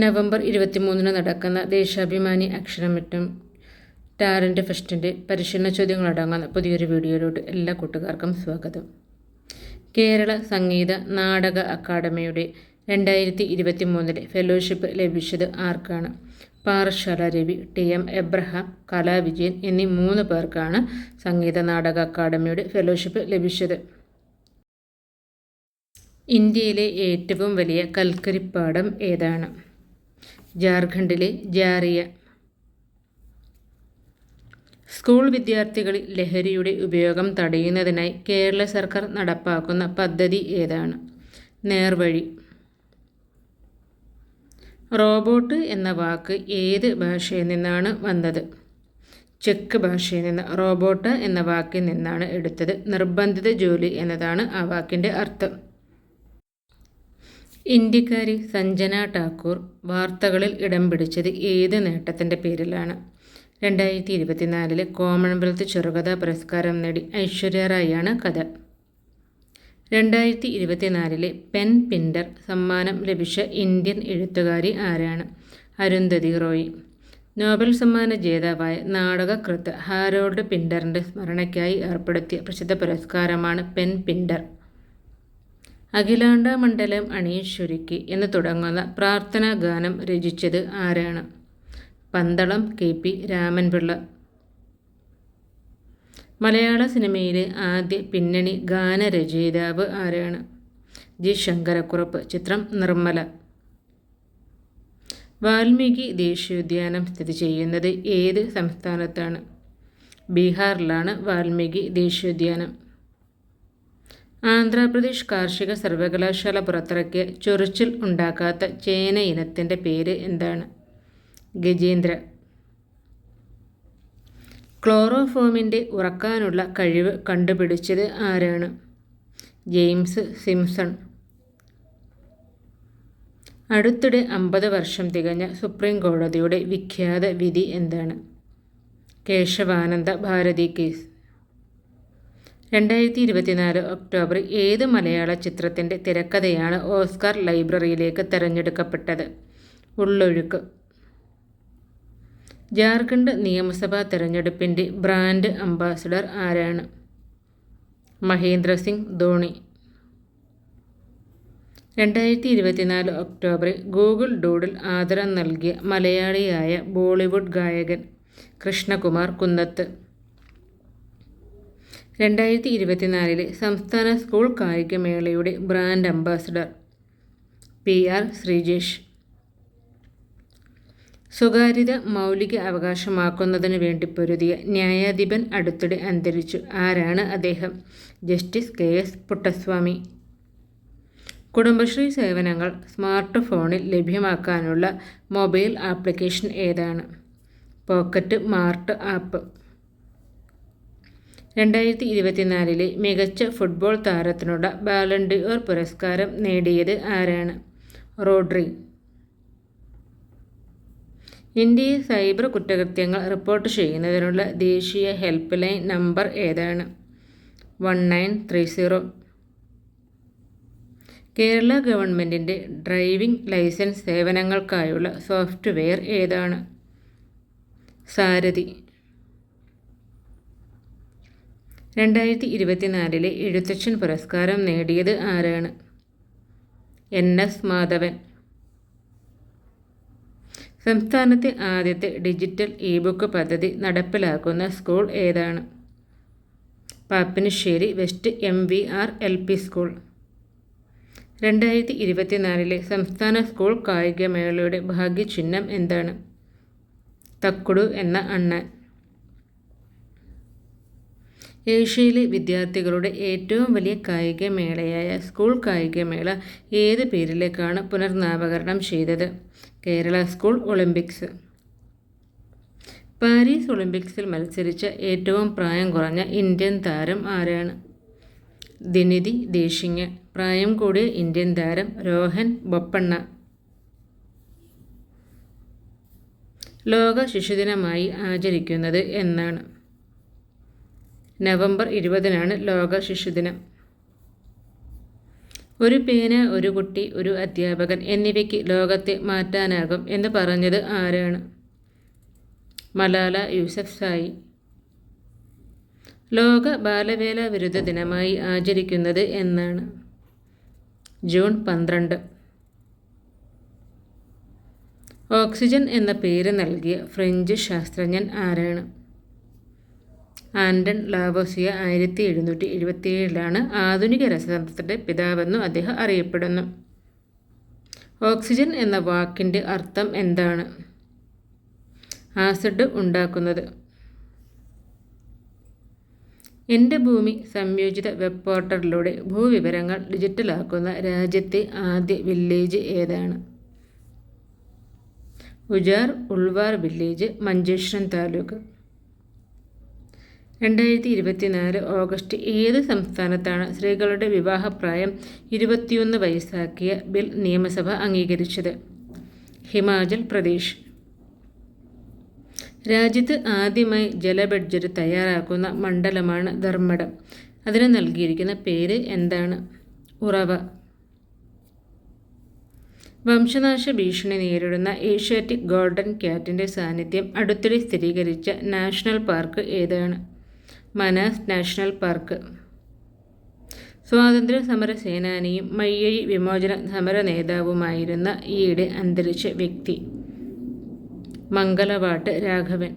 November ഇരുപത്തിമൂന്നിന് നടക്കുന്ന Deshabhimani അക്ഷരമറ്റും talent ഫെസ്റ്റിന്റെ പരിശീലന ചോദ്യങ്ങളടങ്ങുന്ന പുതിയൊരു വീഡിയോയിലോട്ട് എല്ലാ കൂട്ടുകാർക്കും സ്വാഗതം. കേരള സംഗീത നാടക അക്കാദമിയുടെ രണ്ടായിരത്തി ഇരുപത്തി മൂന്നിലെ ഫെലോഷിപ്പ് ലഭിച്ചത് ആർക്കാണ്? Parassala Ravi T M Abraham Kalavijayan എന്നീ മൂന്ന് പേർക്കാണ് സംഗീത നാടക അക്കാദമിയുടെ ഫെലോഷിപ്പ് ലഭിച്ചത്. ഇന്ത്യയിലെ ഏറ്റവും വലിയ കൽക്കരിപ്പാടം ഏതാണ്? ജാർഖണ്ഡിലെ ജാറിയ. സ്കൂൾ വിദ്യാർത്ഥികളിൽ ലഹരിയുടെ ഉപയോഗം തടയുന്നതിനായി കേരള സർക്കാർ നടപ്പാക്കുന്ന പദ്ധതി ഏതാണ്? നേർവഴി. റോബോട്ട് എന്ന വാക്ക് ഏത് ഭാഷയിൽ നിന്നാണ് വന്നത്? ചെക്ക് ഭാഷയിൽ നിന്ന് റോബോട്ട് എന്ന വാക്കിൽ നിന്നാണ് എടുത്തത്. നിർബന്ധിത ജോലി എന്നതാണ് ആ വാക്കിന്റെ അർത്ഥം. ഇന്ത്യക്കാരി സഞ്ജന ടാക്കൂർ വാർത്തകളിൽ ഇടം പിടിച്ചത് ഏത് നേട്ടത്തിന്റെ പേരിലാണ്? രണ്ടായിരത്തി ഇരുപത്തിനാലിലെ കോമൺവെൽത്ത് ചെറുകഥാ പുരസ്കാരം നേടി ഐശ്വര്യ റായിയാണ് കഥ. രണ്ടായിരത്തി ഇരുപത്തിനാലിലെ പെൻ പിൻഡർ സമ്മാനം ലഭിച്ച ഇന്ത്യൻ എഴുത്തുകാരി ആരാണ്? അരുന്ധതി റോയ്. നോബൽ സമ്മാന ജേതാവായ നാടകകൃത്ത് ഹാരോൾഡ് പിൻഡറിന്റെ സ്മരണയ്ക്കായി ഏർപ്പെടുത്തിയ പ്രസിദ്ധ പുരസ്കാരമാണ് പെൻ പിൻഡർ. അഖിലാണ്ട മണ്ഡലം അണീശ്വരിക്ക് എന്ന് തുടങ്ങുന്ന പ്രാർത്ഥനാ ഗാനം രചിച്ചത് ആരാണ്? Pandalam K P Raman Pillai. മലയാള സിനിമയിലെ ആദ്യ പിന്നണി ഗാനരചയിതാവ് ആരാണ്? ജി. ശങ്കരക്കുറുപ്പ് ചിത്രം നിർമ്മല. വാൽമീകി ദേശീയോദ്യാനം സ്ഥിതി ചെയ്യുന്നത് ഏത് സംസ്ഥാനത്താണ്? ബീഹാറിലാണ് വാൽമീകി ദേശീയോദ്യാനം. ആന്ധ്രാപ്രദേശ് കാർഷിക സർവകലാശാല പുറത്തിറക്കിയ ചൊറിച്ചിൽ ഉണ്ടാക്കാത്ത ചേന ഇനത്തിന്റെ പേര് എന്താണ്? ഗജേന്ദ്ര. ക്ലോറോഫോമിന്റെ ഉറക്കാനുള്ള കഴിവ് കണ്ടുപിടിച്ചത് ആരാണ്? James Simpson. അടുത്തിടെ അമ്പത് വർഷം തികഞ്ഞ സുപ്രീം കോടതിയുടെ വിഖ്യാത വിധി എന്താണ്? കേശവാനന്ദ ഭാരതി കേസ്. രണ്ടായിരത്തി ഇരുപത്തിനാല് ഒക്ടോബർ ഏത് മലയാള ചിത്രത്തിന്റെ തിരക്കഥയാണ് ഓസ്കാർ ലൈബ്രറിയിലേക്ക് തിരഞ്ഞെടുക്കപ്പെട്ടത്? ഉള്ളൊഴുക്ക്. ജാർഖണ്ഡ് നിയമസഭാ തെരഞ്ഞെടുപ്പിന്റെ ബ്രാൻഡ് അംബാസഡർ ആരാണ്? മഹേന്ദ്ര സിംഗ് ധോണി. രണ്ടായിരത്തി ഇരുപത്തിനാല് ഒക്ടോബറിൽ ഗൂഗിൾ ഡൂഡിൽ ആദരം നൽകിയ മലയാളിയായ ബോളിവുഡ് ഗായകൻ കൃഷ്ണകുമാർ കുന്നത്ത്. രണ്ടായിരത്തി ഇരുപത്തിനാലിലെ സംസ്ഥാന school കായികമേളയുടെ brand ambassador P R Sreejesh. സ്വകാര്യത മൗലിക അവകാശമാക്കുന്നതിന് വേണ്ടി പൊരുതിയ ന്യായാധിപൻ അടുത്തിടെ അന്തരിച്ചു. ആരാണ് അദ്ദേഹം? Justice K S Puttaswamy. Kudumbashree സേവനങ്ങൾ സ്മാർട്ട് ഫോണിൽ ലഭ്യമാക്കാനുള്ള മൊബൈൽ ആപ്ലിക്കേഷൻ ഏതാണ്? Pocket mart app. രണ്ടായിരത്തി ഇരുപത്തിനാലിലെ മികച്ച ഫുട്ബോൾ താരത്തിനുള്ള ബാലൻഡിയോർ പുരസ്കാരം നേടിയത് ആരാണ്? റോഡ്രി. ഇന്ത്യയിൽ സൈബർ കുറ്റകൃത്യങ്ങൾ റിപ്പോർട്ട് ചെയ്യുന്നതിനുള്ള ദേശീയ ഹെൽപ്പ് ലൈൻ നമ്പർ ഏതാണ്? One nine three zero. Kerala ഗവൺമെന്റിന്റെ ഡ്രൈവിംഗ് ലൈസൻസ് സേവനങ്ങൾക്കായുള്ള സോഫ്റ്റ്വെയർ ഏതാണ്? സാരഥി. രണ്ടായിരത്തി ഇരുപത്തിനാലിലെ എഴുത്തച്ഛൻ പുരസ്കാരം നേടിയത് ആരാണ്? എൻ. എസ്. മാധവൻ. സംസ്ഥാനത്തെ ആദ്യത്തെ ഡിജിറ്റൽ ഇ ബുക്ക് പദ്ധതി നടപ്പിലാക്കുന്ന സ്കൂൾ ഏതാണ്? Pappinisseri west M V R L P school. രണ്ടായിരത്തി ഇരുപത്തിനാലിലെ സംസ്ഥാന സ്കൂൾ കായികമേളയുടെ ഭാഗ്യചിഹ്നം എന്താണ്? തക്കുടു എന്ന അണ്ണൻ. ഏഷ്യയിലെ വിദ്യാർത്ഥികളുടെ ഏറ്റവും വലിയ കായികമേളയായ സ്കൂൾ കായികമേള ഏത് പേരിലേക്കാണ് പുനർനാമകരണം ചെയ്തത്? Kerala school Olympics. പാരീസ് ഒളിമ്പിക്സിൽ മത്സരിച്ച ഏറ്റവും പ്രായം കുറഞ്ഞ ഇന്ത്യൻ താരം ആരാണ്? ദിനിതി ദേശിങ് പ്രായം കൂടിയ ഇന്ത്യൻ താരം രോഹൻ ബൊപ്പണ്ണ. ലോക ശിശുദിനമായി ആചരിക്കുന്നത് എന്നാണ്. നവംബർ ഇരുപതിനാണ് ലോക ശിശുദിനം ഒരു പേന ഒരു കുട്ടി ഒരു അധ്യാപകൻ എന്നിവയ്ക്ക് ലോകത്തെ മാറ്റാനാകും എന്ന് പറഞ്ഞത് ആരാണ്? മലാല യൂസഫ് സായി. ലോക ബാലവേല വിരുദ്ധ ദിനമായി ആചരിക്കുന്നത് എന്നാണ്. ജൂൺ പന്ത്രണ്ട്. ഓക്സിജൻ എന്ന പേര് നൽകിയ ഫ്രഞ്ച് ശാസ്ത്രജ്ഞൻ ആരാണ്? ആൻഡൺ ലാവോസിയ ആയിരത്തി എഴുന്നൂറ്റി എഴുപത്തിയേഴിലാണ് ആധുനിക രസതന്ത്രത്തിന്റെ പിതാവെന്നും അദ്ദേഹം അറിയപ്പെടുന്നു. ഓക്സിജൻ എന്ന വാക്കിന്റെ അർത്ഥം എന്താണ്? ആസിഡ് ഉണ്ടാക്കുന്നത്. എന്റെ ഭൂമി സംയോജിത വെബ് പോർട്ടലിലൂടെ ഭൂവിവരങ്ങൾ ഡിജിറ്റലാക്കുന്ന രാജ്യത്തെ ആദ്യ വില്ലേജ് ഏതാണ്? ഉജാർ ഉൾവാർ വില്ലേജ് മഞ്ചേശ്വരം താലൂക്ക്. രണ്ടായിരത്തി ഇരുപത്തിനാല് ഓഗസ്റ്റ് ഏത് സംസ്ഥാനത്താണ് സ്ത്രീകളുടെ വിവാഹപ്രായം ഇരുപത്തിയൊന്ന് വയസ്സാക്കിയ ബിൽ നിയമസഭ അംഗീകരിച്ചത്? ഹിമാചൽ പ്രദേശ്. രാജ്യത്ത് ആദ്യമായി ജല ബഡ്ജറ്റ് തയ്യാറാക്കുന്ന മണ്ഡലമാണ് ധർമ്മടം. അതിന് നൽകിയിരിക്കുന്ന പേര് എന്താണ്? ഉറവ. വംശനാശ ഭീഷണി നേരിടുന്ന ഏഷ്യാറ്റിക് ഗോൾഡൻ ക്യാറ്റിന്റെ സാന്നിധ്യം അടുത്തിടെ സ്ഥിരീകരിച്ച നാഷണൽ പാർക്ക് ഏതാണ്? Manas national park. സ്വാതന്ത്ര്യ സമര സേനാനിയും മയ്യഴി വിമോചന സമര നേതാവുമായിരുന്ന ഈയിടെ അന്തരിച്ച വ്യക്തി മംഗലവാട്ട് രാഘവൻ.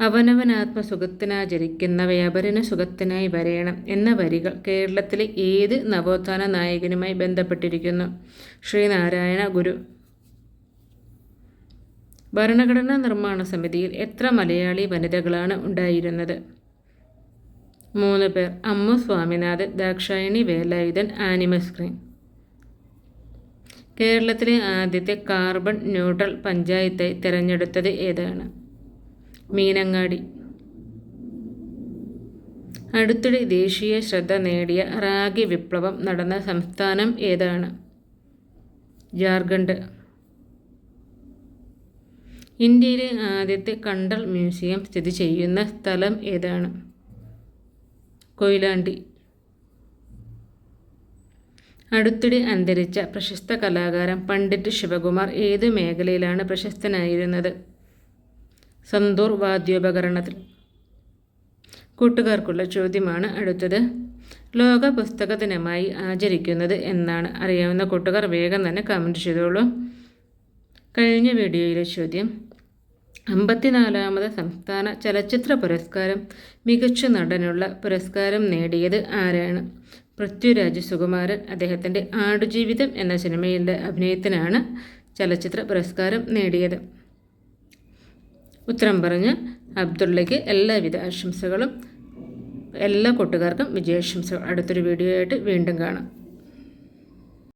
അവനവനാത്മസുഖത്തിനാചരിക്കുന്ന വ്യാപരന സുഖത്തിനായി വരയണം എന്ന വരികൾ കേരളത്തിലെ ഏത് നവോത്ഥാന നായകനുമായി ബന്ധപ്പെട്ടിരിക്കുന്നു? ശ്രീനാരായണ ഗുരു. ഭരണഘടനാ നിർമ്മാണ സമിതിയിൽ എത്ര മലയാളി വനിതകളാണ് ഉണ്ടായിരുന്നത്? മൂന്ന് പേർ അമ്മു സ്വാമിനാഥൻ ദാക്ഷായണി വേലായുധൻ ആനിമസ്ക്രീൻ കേരളത്തിലെ ആദ്യത്തെ കാർബൺ ന്യൂട്രൽ പഞ്ചായത്തായി തിരഞ്ഞെടുത്തത് ഏതാണ്? മീനങ്ങാടി. അടുത്തിടെ ദേശീയ ശ്രദ്ധ നേടിയ റാഗി വിപ്ലവം നടന്ന സംസ്ഥാനം ഏതാണ്? ജാർഖണ്ഡ്. ഇന്ത്യയിലെ ആദ്യത്തെ കണ്ടൽ മ്യൂസിയം സ്ഥിതി ചെയ്യുന്ന സ്ഥലം ഏതാണ്? കൊയിലാണ്ടി. അടുത്തിടെ അന്തരിച്ച പ്രശസ്ത കലാകാരൻ പണ്ഡിറ്റ് ശിവകുമാർ ഏത് മേഖലയിലാണ് പ്രശസ്തനായിരുന്നത്? സന്തൂർ വാദ്യോപകരണത്തിൽ. കൂട്ടുകാർക്കുള്ള ചോദ്യമാണ് അടുത്തത്. ലോക പുസ്തക ദിനമായി ആചരിക്കുന്നത് എന്നാണ്. അറിയാവുന്ന കൂട്ടുകാർ വേഗം തന്നെ കമന്റ് ചെയ്തോളൂ. കഴിഞ്ഞ വീഡിയോയിലെ ചോദ്യം. അമ്പത്തിനാലാമത് സംസ്ഥാന ചലച്ചിത്ര പുരസ്കാരം മികച്ച നടനുള്ള പുരസ്കാരം നേടിയത് ആരാണ്? പൃഥ്വിരാജ് സുകുമാരൻ അദ്ദേഹത്തിന്റെ ആടുജീവിതം എന്ന സിനിമയിലെ അഭിനയത്തിനാണ് ചലച്ചിത്ര പുരസ്കാരം നേടിയത്. ഉത്തരം പറഞ്ഞ് അബ്ദുള്ളയ്ക്ക് എല്ലാവിധ ആശംസകളും എല്ലാ കൂട്ടുകാർക്കും വിജയാശംസകൾ അടുത്തൊരു വീഡിയോ ആയിട്ട് വീണ്ടും കാണാം.